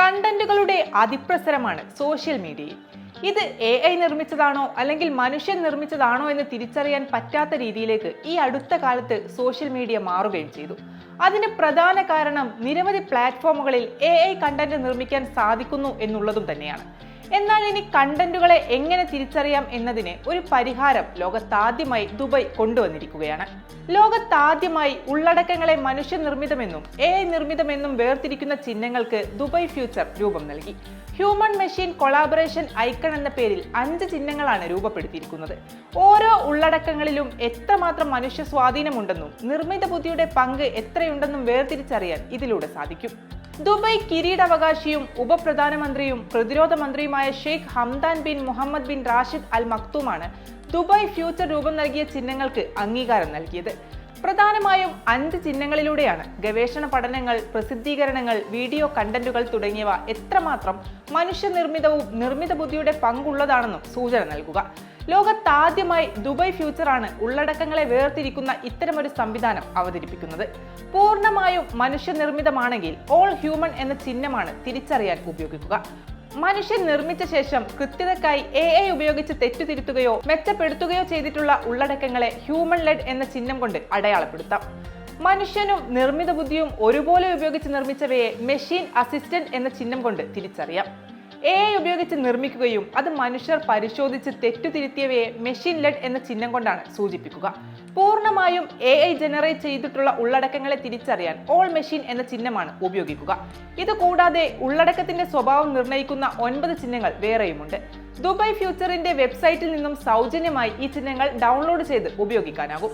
കണ്ടന്റുകളുടെ അതിപ്രസരമാണ് social മീഡിയയിൽ. ഇത് A I നിർമ്മിച്ചതാണോ അല്ലെങ്കിൽ മനുഷ്യൻ നിർമ്മിച്ചതാണോ എന്ന് തിരിച്ചറിയാൻ പറ്റാത്ത രീതിയിലേക്ക് ഈ അടുത്ത കാലത്ത് സോഷ്യൽ മീഡിയ മാറുകയും ചെയ്തു. അതിന് പ്രധാന കാരണം നിരവധി പ്ലാറ്റ്ഫോമുകളിൽ എ ഐ കണ്ടന്റ് നിർമ്മിക്കാൻ സാധിക്കുന്നു എന്നുള്ളതും തന്നെയാണ്. എന്നാൽ ഇനി കണ്ടന്റുകളെ എങ്ങനെ തിരിച്ചറിയാം എന്നതിന് ഒരു പരിഹാരം ലോകത്താദ്യമായി ദുബായ് കൊണ്ടുവന്നിരിക്കുകയാണ്. ലോകത്താദ്യമായി ഉള്ളടക്കങ്ങളെ മനുഷ്യനിർമ്മിതമെന്നും എ നിർമ്മിതമെന്നും വേർതിരിക്കുന്ന ചിഹ്നങ്ങൾക്ക് ദുബായ് ഫ്യൂച്ചർ രൂപം നൽകി. ഹ്യൂമൻ മെഷീൻ കൊളാബറേഷൻ ഐക്കൺ എന്ന പേരിൽ അഞ്ച് ചിഹ്നങ്ങളാണ് രൂപപ്പെടുത്തിയിരിക്കുന്നത്. ഓരോ ഉള്ളടക്കങ്ങളിലും എത്രമാത്രം മനുഷ്യ സ്വാധീനമുണ്ടെന്നും നിർമ്മിത ബുദ്ധിയുടെ പങ്ക് എത്രയുണ്ടെന്നും വേർതിരിച്ചറിയാൻ ഇതിലൂടെ സാധിക്കും. ദുബായ് കിരീടാവകാശിയും ഉപപ്രധാനമന്ത്രിയും പ്രതിരോധ മന്ത്രിയുമായ Sheikh Hamdan bin Mohammed bin Rashid Al മക്തുമാണ് Dubai future രൂപം നൽകിയ ചിഹ്നങ്ങൾക്ക് അംഗീകാരം നൽകിയത്. പ്രധാനമായും അഞ്ച് ചിഹ്നങ്ങളിലൂടെയാണ് ഗവേഷണ പഠനങ്ങൾ പ്രസിദ്ധീകരണങ്ങൾ വീഡിയോ കണ്ടന്റുകൾ തുടങ്ങിയവ എത്രമാത്രം മനുഷ്യനിർമ്മിതവും നിർമ്മിത ബുദ്ധിയുടെ പങ്കുള്ളതാണെന്നും സൂചന നൽകുക. ലോകത്താദ്യമായി ദുബായ് ഫ്യൂച്ചറാണ് ഉള്ളടക്കങ്ങളെ വേർതിരിക്കുന്ന ഇത്തരമൊരു സംവിധാനം അവതരിപ്പിക്കുന്നത്. പൂർണമായും മനുഷ്യനിർമ്മിതമാണെങ്കിൽ ഓൾ ഹ്യൂമൻ എന്ന ചിഹ്നമാണ് തിരിച്ചറിയാൻ ഉപയോഗിക്കുക. മനുഷ്യൻ നിർമ്മിച്ച ശേഷം കൃത്യതക്കായി എ ഐ ഉപയോഗിച്ച് തെറ്റുതിരുത്തുകയോ മെച്ചപ്പെടുത്തുകയോ ചെയ്തിട്ടുള്ള ഉള്ളടക്കങ്ങളെ ഹ്യൂമൻ ലെഡ് എന്ന ചിഹ്നം കൊണ്ട് അടയാളപ്പെടുത്താം. മനുഷ്യനും നിർമ്മിത ബുദ്ധിയും ഒരുപോലെ ഉപയോഗിച്ച് നിർമ്മിച്ചവയെ മെഷീൻ അസിസ്റ്റന്റ് എന്ന ചിഹ്നം കൊണ്ട് തിരിച്ചറിയാം. എ ഉപയോഗിച്ച് നിർമ്മിക്കുകയും അത് മനുഷ്യർ പരിശോധിച്ച് തെറ്റുതിരുത്തിയവയെ മെഷീൻ ലെഡ് എന്ന ചിഹ്നം കൊണ്ടാണ് സൂചിപ്പിക്കുക. പൂർണമായും എ ഐ ജനറേറ്റ് ചെയ്തിട്ടുള്ള ഉള്ളടക്കങ്ങളെ തിരിച്ചറിയാൻ ഓൾ മെഷീൻ എന്ന ചിഹ്നമാണ് ഉപയോഗിക്കുക. ഇത് കൂടാതെ ഉള്ളടക്കത്തിന്റെ സ്വഭാവം നിർണയിക്കുന്ന ഒൻപത് ചിഹ്നങ്ങൾ വേറെയുമുണ്ട്. ദുബായ് ഫ്യൂച്ചറിന്റെ വെബ്സൈറ്റിൽ നിന്നും സൗജന്യമായി ഈ ചിഹ്നങ്ങൾ ഡൗൺലോഡ് ചെയ്ത് ഉപയോഗിക്കാനാകും.